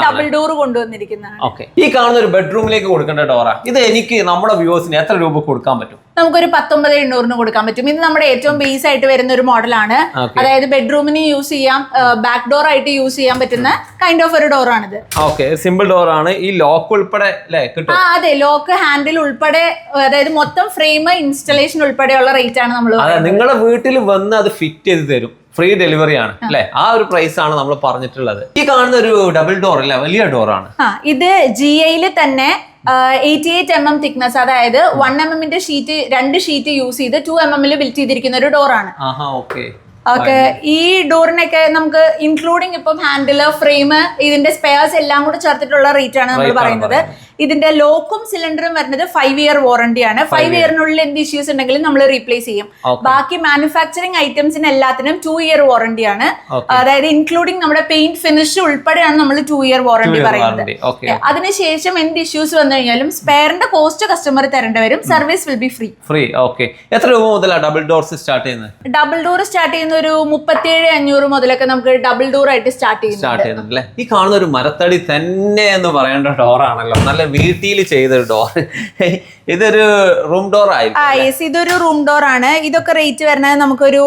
ഡബിൾ ഡോർ കൊണ്ടുവന്നിരിക്കുന്നതാണ്. ഈ കാണുന്ന ഒരു ബെഡ്റൂമിലേക്ക് കൊടുക്കേണ്ട ഡോറ. ഇത് എനിക്ക് നമ്മുടെ വ്യൂവേഴ്സിന് എത്ര രൂപ കൊടുക്കാൻ പറ്റും? നമുക്കൊരു പത്തൊമ്പത് എണ്ണൂറിന് കൊടുക്കാൻ പറ്റും. ഇത് നമ്മുടെ ഏറ്റവും ബേസ് ആയിട്ട് വരുന്ന ഒരു മോഡലാണ്. അതായത് ബെഡ്റൂമിന് യൂസ് ചെയ്യാം ബാക്ക് ഡോർ ആയിട്ട് യൂസ് ചെയ്യാൻ പറ്റുന്ന കൈൻഡ് ഓഫ് ഒരു ഡോർ ആണിത്. ഓക്കെ സിമ്പിൾ ഡോർ ആണ്. ഈ ലോക്ക് ഉൾപ്പെടെ ആ അതെ ലോക്ക് ഹാൻഡിൽ ഉൾപ്പെടെ അതായത് മൊത്തം ഫ്രെയിം ഇൻസ്റ്റലേഷൻ ഉൾപ്പെടെയുള്ള റേറ്റ് ആണ് നമ്മൾ നിങ്ങളുടെ വീട്ടിൽ വന്ന് അത് ഫിറ്റ് ചെയ്ത് തരും. ഫ്രീ ഡെലിവറി ആണ്. അല്ലെ? ആ ഒരു പ്രൈസ് ആണ് നമ്മൾ പറഞ്ഞിട്ടുള്ളത്. ഈ കാണുന്ന ഒരു ഡബിൾ ഡോർ അല്ലെ? വലിയ ഡോർ ആണ്. ഇത് ജി ഐയിൽ തന്നെ eighty eight M M thickness അതായത് വൺ എം എമ്മിന്റെ ഷീറ്റ് രണ്ട് ഷീറ്റ് യൂസ് ചെയ്ത് ടു എം എമ്മിൽ ബിൽറ്റ് ചെയ്തിരിക്കുന്ന ഒരു ഡോറാണ് ഓക്കെ. ഈ ഡോറിനൊക്കെ നമുക്ക് ഇൻക്ലൂഡിങ് ഇപ്പം ഹാൻഡിൽ ഫ്രെയിം ഇതിന്റെ സ്പെയർസ് എല്ലാം കൂടെ ചേർത്തിട്ടുള്ള റേറ്റ് ആണ് നമ്മൾ പറയുന്നത്. ഇതിന്റെ ലോക്കും സിലിണ്ടറും വരുന്നത് ഫൈവ് ഇയർ വാറണ്ടി ആണ്. ഫൈവ് ഇയറിനുള്ളിൽ എന്ത് ഇഷ്യൂസ് ഉണ്ടെങ്കിലും നമ്മൾ റീപ്ലേസ് ചെയ്യും. ബാക്കി മാനുഫാക്ചറിംഗ് ഐറ്റംസിന് എല്ലാത്തിനും ടു ഇയർ വാറണ്ടി ആണ്. അതായത് ഇൻക്ലൂഡിംഗ് നമ്മുടെ പെയിന്റ് ഫിനിഷ് ഉൾപ്പെടെയാണ് നമ്മൾ ടു ഇയർ വാറണ്ടി പറയുന്നത്. അതിനുശേഷം എന്ത് ഇഷ്യൂസ് വന്നു കഴിഞ്ഞാലും സ്പെയറിന്റെ കോസ്റ്റ് കസ്റ്റമർ തരേണ്ടി വരും. Service will be free free okay എത്ര രൂപ മുതലാണ് ഡബിൾ ഡോർസ് സ്റ്റാർട്ട് ചെയ്യുന്നത്? ഡബിൾ ഡോർ സ്റ്റാർട്ട് ചെയ്യുന്ന ഒരു മുപ്പത്തിയേഴ് അഞ്ഞൂറ് മുതലൊക്കെ നമുക്ക് ഡബിൾ ഡോർ ആയിട്ട് സ്റ്റാർട്ട് ചെയ്യുന്നുണ്ട്. ഈ കാണുന്ന ഒരു മരത്തടി തന്നെ എന്ന് പറയേണ്ട ഡോറാണല്ലോ നല്ല വീട്ടിൽ ചെയ്ത ഡോർ ഇതൊരു റൂം ഡോർ ആ ആയിരിക്കും ഇതൊരു റൂം ഡോർ ആണ്. ഇതൊക്കെ റേറ്റ് വരുന്നത് നമുക്കൊരു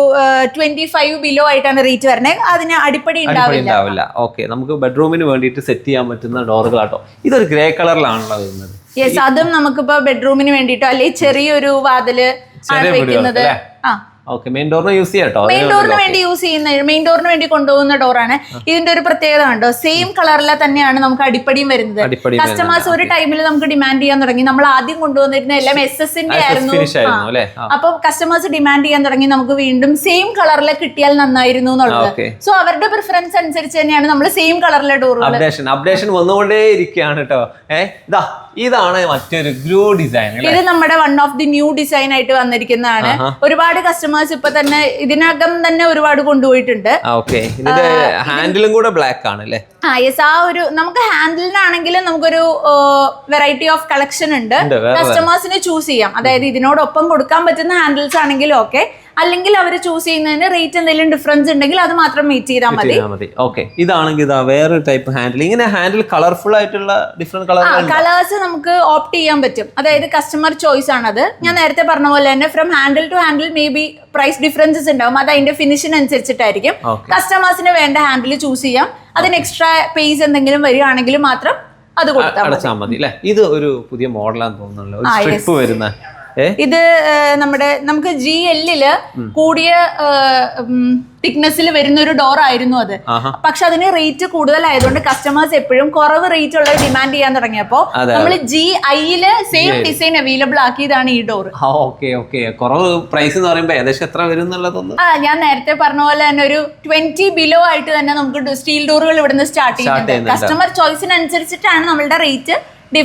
ട്വന്റി ഫൈവ് ബിലോ ആയിട്ടാണ് റേറ്റ് വരുന്നത്. അതിന് അടിപ്പടി ഉണ്ടാവില്ല. ഓക്കെ നമുക്ക് ബെഡ്റൂമിന് വേണ്ടിയിട്ട് സെറ്റ് ചെയ്യാൻ പറ്റുന്ന ഡോറുകളാട്ടോ ഇതൊരു ഗ്രേ കളറിലാണല്ലോ വരുന്നത്. യെസ് അതും നമുക്കിപ്പോ ബെഡ്റൂമിന് വേണ്ടിട്ടോ അല്ലെങ്കിൽ ചെറിയൊരു വാതിൽ വെക്കുന്നത്. ആ. ഓക്കെ മെയിൻ ഡോറിന് യൂസ് ചെയ്യാം കേട്ടോ മെയിൻ ഡോറിന് വേണ്ടി യൂസ് ചെയ്യുന്ന മെയിൻ ഡോറിന് വേണ്ടി കൊണ്ടുപോകുന്ന ഡോറാണ് ഇതിന്റെ ഒരു പ്രത്യേകത ഉണ്ടോ സെയിം കളറിലെ തന്നെയാണ് നമുക്ക് അടിപ്പടിയും വരുന്നത്. കസ്റ്റമേഴ്സ് ഒരു ടൈമിൽ നമുക്ക് ഡിമാൻഡ് ചെയ്യാൻ തുടങ്ങി. നമ്മൾ ആദ്യം കൊണ്ടുവന്നിരുന്ന എല്ലാം എസ് എസിന്റെ ആയിരുന്നു. അപ്പൊ കസ്റ്റമേഴ്സ് ഡിമാൻഡ് ചെയ്യാൻ തുടങ്ങി. നമുക്ക് വീണ്ടും സെയിം കളറിൽ കിട്ടിയാൽ നന്നായിരുന്നു എന്നുള്ളത്. സോ അവരുടെ പ്രിഫറൻസ് അനുസരിച്ച് തന്നെയാണ് നമ്മൾ സെയിം കളറിലെ ഡോറുകൾ അപ്ഡേഷൻ അപ്ഡേഷൻ വന്നുകൊണ്ടേ ഇരിക്കുകയാണ് കേട്ടോ ഏഹ് ഇതാ ഇതാണ് മറ്റൊരു ഗ്രൂ ഡിസൈൻ ഇത് നമ്മുടെ one of the new design ആയിട്ട് വന്നിരിക്കുന്നതാണ്. ഒരുപാട് കസ്റ്റമേഴ്സ് ഇപ്പൊ തന്നെ ഇതിനകം തന്നെ ഒരുപാട് കൊണ്ടുപോയിട്ടുണ്ട്. ഓക്കെ ഇതിന്റെ ഹാൻഡിലും കൂടെ ബ്ലാക്ക് ആണ് അല്ലേ? ആ യെസ് ആ ഒരു നമുക്ക് ഹാൻഡിലിനാണെങ്കിലും നമുക്കൊരു വെറൈറ്റി ഓഫ് കളക്ഷൻ ഉണ്ട്. കസ്റ്റമേഴ്സിന് ചൂസ് ചെയ്യാം. അതായത് ഇതിനോടൊപ്പം കൊടുക്കാൻ പറ്റുന്ന ഹാൻഡിൽസ് ആണെങ്കിലും ഓക്കെ അല്ലെങ്കിൽ അവർ ചൂസ് ചെയ്യുന്നതിന് റേറ്റ് എന്തെങ്കിലും ഡിഫറൻസ് ഉണ്ടെങ്കിൽ അത് മാത്രം മീറ്റ് ചെയ്താൽ മതി. ഓക്കെ ഇതാണെങ്കിൽ ഇതാ വേറെ ടൈപ്പ് ഹാൻഡിൽ ഇങ്ങനെ ഹാൻഡിൽ കളർഫുൾ ആയിട്ടുള്ള ഡിഫറെന്റ് കളർ കളേഴ്സ് നമുക്ക് ഓപ്റ്റ് ചെയ്യാൻ പറ്റും. അതായത് കസ്റ്റമർ ചോയ്സ് ആണത്. ഞാൻ നേരത്തെ പറഞ്ഞ പോലെ തന്നെ from handle to handle may be price differences ഉണ്ടാവും. അത് അതിന്റെ ഫിനിഷിന് അനുസരിച്ചിട്ടായിരിക്കും. കസ്റ്റമേഴ്സിന് വേണ്ട ഹാൻഡിൽ ചൂസ് ചെയ്യാം. അതിന് എക്സ്ട്രാ പേസ് എന്തെങ്കിലും വരികയാണെങ്കിൽ മാത്രം അത് കൊടുത്താൽ മതി. അല്ലേ? ഇത് ഒരു പുതിയ മോഡലാന്ന് തോന്നുന്നല്ലോ സ്ട്രിപ്പ് വരുന്ന ഇത് നമ്മുടെ നമുക്ക് ജി എല്ലിൽ കൂടിയ തിക്നെസ്സിൽ വരുന്ന ഒരു ഡോർ ആയിരുന്നു അത്. പക്ഷെ അതിന് റേറ്റ് കൂടുതലായതുകൊണ്ട് കസ്റ്റമേഴ്സ് എപ്പോഴും കുറവ് റേറ്റ് ഉള്ളത് ഡിമാൻഡ് ചെയ്യാൻ തുടങ്ങിയപ്പോ നമ്മൾ ജി ഐയിൽ സെയിം ഡിസൈൻ അവൈലബിൾ ആക്കിയതാണ് ഈ ഡോർ ആ ഓക്കെ ഓക്കെ കുറവ് പ്രൈസ് എന്ന് പറയുമ്പോൾ ഏകദേശം എത്ര വരും എന്നുള്ളതൊന്ന്? ആ ഞാൻ നേരത്തെ പറഞ്ഞ പോലെ തന്നെ ഒരു ട്വന്റി ബിലോ ആയിട്ട് തന്നെ നമുക്ക് സ്റ്റീൽ ഡോറുകൾ ഇവിടുന്ന് സ്റ്റാർട്ട് ചെയ്യുന്നുണ്ട്. കസ്റ്റമർ ചോയ്സിനനുസരിച്ചിട്ടാണ് നമ്മളുടെ റേറ്റ്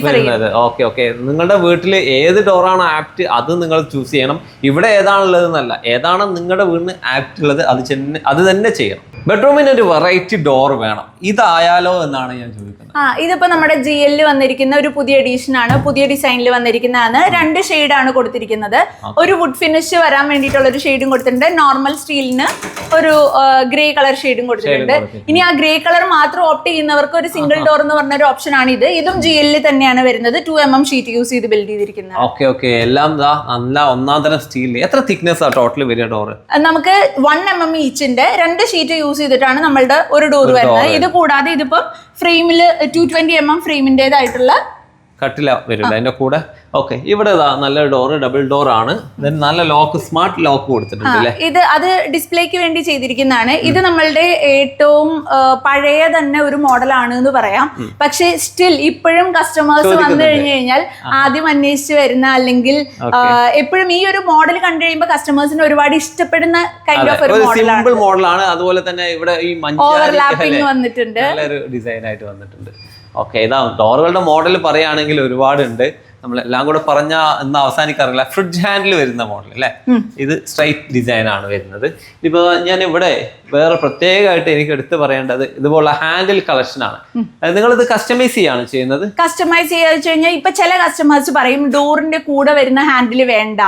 വരുന്നത്. ഓക്കെ ഓക്കെ നിങ്ങളുടെ വീട്ടിൽ ഏത് ഡോറാണ് ആപ്റ്റ് അത് നിങ്ങൾ ചൂസ് ചെയ്യണം. ഇവിടെ ഏതാണുള്ളത് എന്നല്ല ഏതാണ് നിങ്ങളുടെ വീടിന് ആപ്റ്റ് ഉള്ളത് അത് അത് തന്നെ ചെയ്യണം. ബെഡ്റൂമിന് ഒരു വെറൈറ്റി ഡോർ വേണം. ഇതായാലോ എന്നാണ് ഞാൻ ചോദിക്കുന്നത്. ആ ഇതിപ്പോ നമ്മുടെ ജി എല്ലിൽ വന്നിരിക്കുന്ന ഒരു പുതിയ എഡീഷൻ ആണ്. പുതിയ ഡിസൈനിൽ വന്നിരിക്കുന്നതാണ്. രണ്ട് ഷെയ്ഡ് ആണ് കൊടുത്തിരിക്കുന്നത്. ഒരു വുഡ് ഫിനിഷ് വരാൻ വേണ്ടിയിട്ടുള്ള ഒരു ഷെയ്ഡും കൊടുത്തിട്ടുണ്ട്. നോർമൽ സ്റ്റീലിന് ഒരു ഗ്രേ കളർ ഷെയ്ഡും കൊടുത്തിട്ടുണ്ട്. ഇനി ആ ഗ്രേ കളർ മാത്രം ഓപ്റ്റ് ചെയ്യുന്നവർക്ക് ഒരു സിംഗിൾ ഡോർ എന്ന് പറഞ്ഞ ഒരു ഓപ്ഷൻ ആണ് ഇത്. ഇതും ജി എല്ലിൽ തന്നെയാണ് വരുന്നത്. Two M M sheet use ചെയ്ത് ബിൽഡ് ചെയ്തിരിക്കുന്നത്. ഓക്കെ ഓക്കെ എല്ലാം നല്ല ഒന്നാം തരം സ്റ്റീൽ എത്ര തിക്നെസ് ആ ടോട്ടൽ വരിക ഡോർ നമുക്ക് വൺ എം എം ഈച്ചിന്റെ രണ്ട് ഷീറ്റ് യൂസ് ചെയ്തിട്ടാണ് നമ്മളുടെ ഒരു ഡോർ വരുന്നത്. ഇത് കൂടാതെ ഇതിപ്പം ഫ്രെയിമിൽ ടു ട്വന്റി എം എം ഫ്രെയിമിന്റെതായിട്ടുള്ള കട്ടില വരില്ല അതിന്റെ കൂടെ ഓക്കെ ഇവിടെ നല്ല ഡോർ ഡബിൾ ഡോർ ആണ്. നല്ല ലോക്ക് സ്മാർട്ട് ലോക്ക് കൊടുത്തിട്ടുണ്ട് ഇത് അത് ഡിസ്പ്ലേക്ക് വേണ്ടി ചെയ്തിരിക്കുന്നതാണ്. ഇത് നമ്മളുടെ ഏറ്റവും പഴയ തന്നെ ഒരു മോഡലാണ് എന്ന് പറയാം. പക്ഷെ സ്റ്റിൽ ഇപ്പോഴും കസ്റ്റമേഴ്സ് വന്നു കഴിഞ്ഞു കഴിഞ്ഞാൽ ആദ്യം അന്വേഷിച്ച് വരുന്ന അല്ലെങ്കിൽ എപ്പോഴും ഈ ഒരു മോഡൽ കണ്ടു കഴിയുമ്പോൾ കസ്റ്റമേഴ്സിന് ഒരുപാട് ഇഷ്ടപ്പെടുന്ന കൈൻഡ് ഓഫ് ഒരു മോഡലാണ് മോഡലാണ് അതുപോലെ തന്നെ ഇവിടെ ഈ ഓവർലാപ്പിംഗ് വന്നിട്ടുണ്ട്. ഡിസൈൻ ആയിട്ട് വന്നിട്ടുണ്ട്. ഓക്കെ ഇതാ ഡോറുകളുടെ മോഡൽ പറയുകയാണെങ്കിൽ ഒരുപാടുണ്ട്. നമ്മൾ എല്ലാം കൂടെ പറഞ്ഞ എന്ന് അവസാനിക്കാറില്ല. ഫ്രിഡ്ജ് ഹാൻഡിൽ വരുന്ന മോഡൽ അല്ലേ? ഇത് സ്ട്രൈറ്റ് ഡിസൈൻ ആണ് വരുന്നത്. ഇപ്പോൾ ഞാൻ ഇവിടെ വേറെ പ്രത്യേകമായിട്ട് എനിക്ക് എടുത്തു പറയേണ്ടത് ഇതുപോലുള്ള ഹാൻഡിൽ കളക്ഷൻ ആണ്. നിങ്ങൾ ഇത് കസ്റ്റമൈസ് ചെയ്യാണ് ചെയ്യുന്നത്? കസ്റ്റമൈസ് ചെയ്യാ വെച്ച് കഴിഞ്ഞാൽ ഇപ്പൊ ചില കസ്റ്റമേഴ്സ് പറയും ഡോറിന്റെ കൂടെ വരുന്ന ഹാൻഡിൽ വേണ്ട.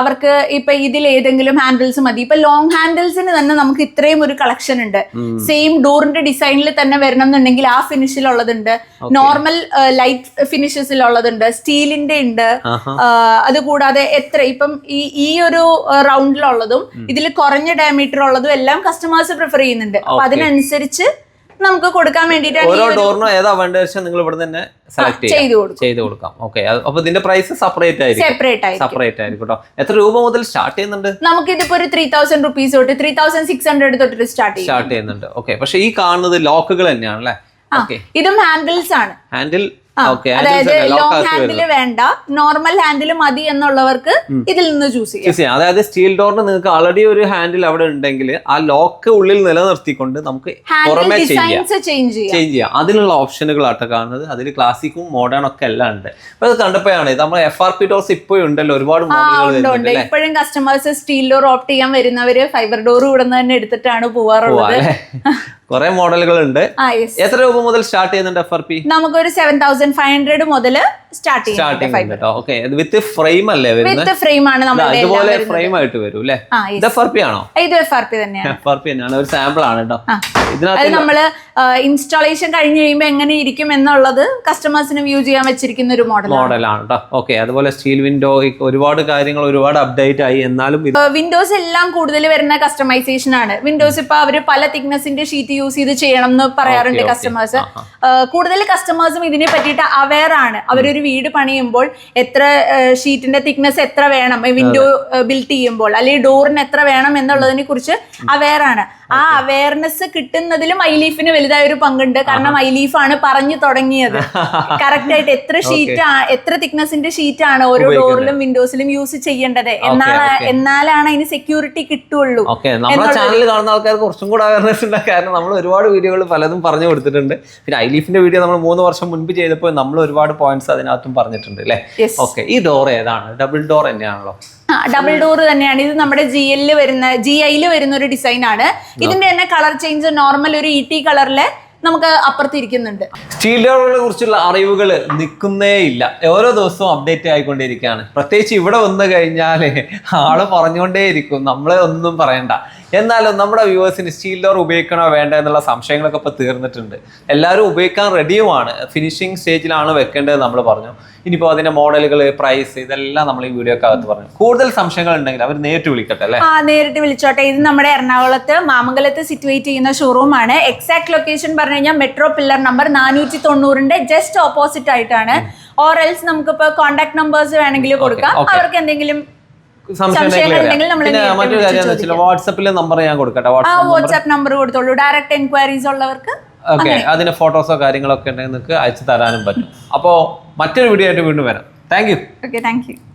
അവർക്ക് ഇപ്പൊ ഇതിൽ ഏതെങ്കിലും ഹാൻഡിൽസ് മതി. ഇപ്പൊ ലോങ് ഹാൻഡിൽസിന് തന്നെ നമുക്ക് ഇത്രയും ഒരു കളക്ഷൻ ഉണ്ട്. സെയിം ഡോറിന്റെ ഡിസൈനിൽ തന്നെ വരണം എന്നുണ്ടെങ്കിൽ ആ ഫിനിഷിലുള്ളതുണ്ട് നോർമൽ ലൈറ്റ് ഫിനിഷസിലുള്ളതുണ്ട് സ്റ്റീലിന്റെ ഉണ്ട്. അതുകൂടാതെ എത്ര ഇപ്പം ഈ ഈ ഒരു റൗണ്ടിലുള്ളതും ഇതിൽ കുറഞ്ഞ ഡയമീറ്റർ ഉള്ളതും എല്ലാം കസ്റ്റമേഴ്സ് പ്രിഫർ ചെയ്യുന്നുണ്ട്. അപ്പൊ അതിനനുസരിച്ച് നമുക്ക് കൊടുക്കാൻ വേണ്ടിട്ട് ഓരോ ഡോറിനും ഏതാ നിങ്ങൾ ഇവിടെ തന്നെ സെലക്ട് ചെയ്തു ചെയ്ത് കൊടുക്കാം. ഓക്കെ അപ്പൊ ഇതിന്റെ പ്രൈസ് സെപ്പറേറ്റ് ആയിരിക്കും. സെപ്പറേറ്റ് സെപ്പറേറ്റ് ആയിരിക്കും കേട്ടോ എത്ര രൂപ മുതൽ സ്റ്റാർട്ട് ചെയ്യുന്നുണ്ട്? നമുക്ക് ഇതിപ്പോ ഒരു ത്രീ തൗസൻഡ് റുപ്പീസ് തൊട്ട് ത്രീ തൗസൻഡ് സിക്സ് ഹൺഡ്രഡ് തൊട്ട് സ്റ്റാർട്ട് സ്റ്റാർട്ട് ചെയ്യുന്നുണ്ട്. ഓക്കെ പക്ഷെ ഈ കാണുന്നത് ലോക്കുകൾ തന്നെയാണ് അല്ലേ ഇതും ഹാൻഡിൽസ് ആണ്. ഹാൻഡിൽ അതായത് ലോങ് ഹാൻഡിൽ വേണ്ട നോർമൽ ഹാൻഡിൽ മതി എന്നുള്ളവർക്ക് ഇതിൽ നിന്ന് ചൂസ് ചെയ്യാം. അതായത് സ്റ്റീൽ ഡോറിന് നിങ്ങൾക്ക് ആൾറെഡി ഒരു ഹാൻഡിൽ അവിടെ ഉണ്ടെങ്കിൽ ആ ലോക്ക് ഉള്ളിൽ നിലനിർത്തിക്കൊണ്ട് നമുക്ക് പുറമെ ചേഞ്ച് ചെയ്യാം. അതിനുള്ള ഓപ്ഷനുകളാട്ടോ കാണുന്നത്. അതിൽ ക്ലാസിക്കും മോഡേൺ ഒക്കെ എല്ലാം ഉണ്ട്. അപ്പൊ അത് കണ്ടപ്പോഴാണ് നമ്മൾ എഫ് ആർ പി ഡോർസ് ഇപ്പോഴും ഉണ്ടല്ലോ. ഒരുപാട് മോഡലുകൾ ഇപ്പോഴും കസ്റ്റമേഴ്സ് സ്റ്റീൽ ഡോർ ഓപ്റ്റ് ചെയ്യാൻ വരുന്നവര് ഫൈബർ ഡോർ ഇവിടെ നിന്ന് തന്നെ എടുത്തിട്ടാണ് പോവാറുള്ളത്. കുറെ മോഡലുകൾ ഉണ്ട് എത്ര രൂപ മുതൽ സ്റ്റാർട്ട് ചെയ്യുന്നുണ്ട് എഫ് ആർ പി നമുക്കൊരു സെവൻ തൗസൻഡ് ഫൈവ് ഹൺഡ്രഡ് മുതൽ സ്റ്റാർട്ട് ചെയ്യുന്നത് ഓക്കെ വിത്ത് ഫ്രെയിം അല്ലേ വിത്ത് ഫ്രെയിം ആണ് നമ്മൾ ഇതുപോലെ ഫ്രെയിം ആയിട്ട് വരും അല്ലേ? ഇത് എഫ് ആർ പി ആണോ? ഇത് എഫ് ആർ പി തന്നെയാണ്. എഫ് ആർ പി തന്നെയാണ്. ഒരു സാമ്പിൾ ആണ് കേട്ടോ. അത് നമ്മൾ ഇൻസ്റ്റാളേഷൻ കഴിഞ്ഞ് കഴിയുമ്പോൾ എങ്ങനെ ഇരിക്കും എന്നുള്ളത് കസ്റ്റമേഴ്സിന് വ്യൂ ചെയ്യാൻ വെച്ചിരിക്കുന്ന ഒരു മോഡൽ മോഡലാണ് കേട്ടോ. ഓക്കെ അതുപോലെ സ്റ്റീൽ വിൻഡോ ഒരുപാട് കാര്യങ്ങൾ ഒരുപാട് അപ്ഡേറ്റ് ആയി. എന്നാലും വിൻഡോസ് എല്ലാം കൂടുതൽ വരുന്ന കസ്റ്റമൈസേഷൻ ആണ്. വിൻഡോസ് ഇപ്പൊ അവർ പല തിക്നെസിന്റെ ഷീറ്റ് യൂസ് ചെയ്ത് ചെയ്യണം എന്ന് പറയാറുണ്ട്. കസ്റ്റമേഴ്സ് കൂടുതൽ കസ്റ്റമേഴ്സും ഇതിനെ പറ്റിയിട്ട് അവയർ ആണ്. അവരൊരു വീട് പണിയുമ്പോൾ എത്ര ഷീറ്റിന്റെ തിക്നെസ് എത്ര വേണം? വിൻഡോ ബിൽറ്റ് ചെയ്യുമ്പോൾ അല്ലെങ്കിൽ ഡോറിന് എത്ര വേണം എന്നുള്ളതിനെ കുറിച്ച് അവെയർ ആണ്. ആ അവയർനെസ് കിട്ടുന്നതിലും ഐലീഫിന് വലുതായ ഒരു പങ്കുണ്ട്. കാരണം ഐലീഫ് ആണ് പറഞ്ഞു തുടങ്ങിയത്. കറക്റ്റ് ആയിട്ട് എത്ര ഷീറ്റ് എത്ര തിക്നെസിന്റെ ഷീറ്റ് ആണ് ഓരോ ഡോറിലും വിൻഡോസിലും യൂസ് ചെയ്യേണ്ടത്. എന്നാൽ എന്നാലാണ് അതിന് സെക്യൂരിറ്റി കിട്ടുള്ളൂ. നമ്മുടെ ചാനൽ കാണുന്ന ആൾക്കാർക്ക് കുറച്ചും കൂടെ അവയർനെസ് ഉണ്ട്. കാരണം നമ്മൾ ഒരുപാട് വീഡിയോകൾ പലതും പറഞ്ഞു കൊടുത്തിട്ടുണ്ട്. പിന്നെ ഐലീഫിന്റെ വീഡിയോ നമ്മൾ മൂന്ന് വർഷം മുൻപ് ചെയ്തപ്പോൾ നമ്മൾ ഒരുപാട് പോയിന്റ്സ് അതിനകത്തും പറഞ്ഞിട്ടുണ്ട് അല്ലേ. ഓക്കെ ഈ ഡോർ ഏതാണ്? ഡബിൾ ഡോർ തന്നെയാണല്ലോ. ഡബിൾ ഡോർ തന്നെയാണ്. ഇത് നമ്മുടെ ജി എല്ലിൽ വരുന്ന ജി ഐയിൽ വരുന്ന ഒരു ഡിസൈൻ ആണ്. ഇതിന്റെ തന്നെ കളർ ചേഞ്ച് നോർമൽ ഒരു ഇ ടി കളറിൽ നമുക്ക് അപ്പുറത്തിരിക്കുന്നുണ്ട് സ്റ്റീൽ ഡോറുകളെ കുറിച്ചുള്ള അറിവുകൾ നിൽക്കുന്നേ ഇല്ല. ഓരോ ദിവസവും അപ്ഡേറ്റ് ആയിക്കൊണ്ടിരിക്കുകയാണ് പ്രത്യേകിച്ച് ഇവിടെ വന്നു കഴിഞ്ഞാൽ ആൾ പറഞ്ഞുകൊണ്ടേയിരിക്കും. നമ്മളെ ഒന്നും പറയണ്ട. എന്നാലും നമ്മുടെ വ്യൂവേഴ്സിന് സ്റ്റീൽ ഡോർ ഉപയോഗിക്കണോ വേണ്ട എന്നുള്ള സംശയങ്ങളൊക്കെ ഇപ്പോൾ തീർന്നിട്ടുണ്ട്. എല്ലാവരും ഉപയോഗിക്കാൻ റെഡിയുമാണ് ഫിനിഷിംഗ് സ്റ്റേജിലാണ് വെക്കേണ്ടത് നമ്മൾ പറഞ്ഞു. ഇനിയിപ്പോൾ അതിന്റെ മോഡലുകൾ പ്രൈസ് ഇതെല്ലാം നമ്മൾ ഈ വീഡിയോക്ക് അകത്ത് പറഞ്ഞു. കൂടുതൽ സംശയങ്ങൾ ഉണ്ടെങ്കിൽ അവർ നേരിട്ട് വിളിക്കട്ടെ അല്ലേ? ആ നേരിട്ട് വിളിച്ചോട്ടെ. ഇത് നമ്മുടെ എറണാകുളത്ത് മാമംഗലത്ത് സിറ്റുവേറ്റ് ചെയ്യുന്ന ഷോറൂം ആണ്. എക്സാക്ട് ലൊക്കേഷൻ പറഞ്ഞു കഴിഞ്ഞാൽ മെട്രോ പില്ലർ നമ്പർ നാനൂറ്റി തൊണ്ണൂറിന്റെ ജസ്റ്റ് ഓപ്പോസിറ്റ് ആയിട്ടാണ് ഓർ എൽസ് നമുക്കിപ്പോ കോൺടാക്ട് നമ്പേഴ്സ് വേണമെങ്കിൽ കൊടുക്കാം. അവർക്ക് എന്തെങ്കിലും മറ്റൊരു കാര്യം വെച്ചാൽ നമ്പർ ഞാൻ കൊടുക്കട്ടെ. ആ വാട്സാപ്പ് നമ്പർ കൊടുത്തോളൂ. ഡയറക്റ്റ് എൻക്വയറീസ് ഉള്ളവർക്ക് ഓക്കെ അതിന്റെ ഫോട്ടോസോ കാര്യങ്ങളൊക്കെ ഉണ്ടെങ്കിൽ നിങ്ങൾക്ക് അയച്ചു തരാനും പറ്റും. അപ്പോൾ മറ്റൊരു വീഡിയോ ആയിട്ട് വീണ്ടും വരാം. Thank you okay thank you